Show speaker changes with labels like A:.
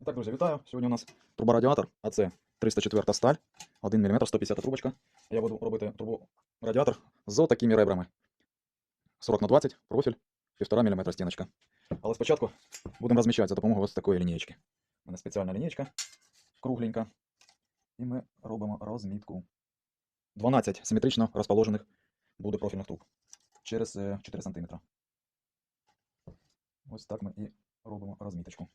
A: І так, друзі, вітаю. Сьогодні у нас труба-радіатор, а це 304 сталь, 1 мм, 150 трубочка. Я буду робити э, труборадіатор з такими ребрами. 40 на 20, профіль, 1,5 мм стіночка. Але спочатку будемо розміщати за допомогою ось такої лінієчки. У мене спеціальна лінієчка, кругленька. І ми робимо розмітку. 12 симетрично розположених буде профільних труб через е, 4 см. Ось так ми і робимо розміточку.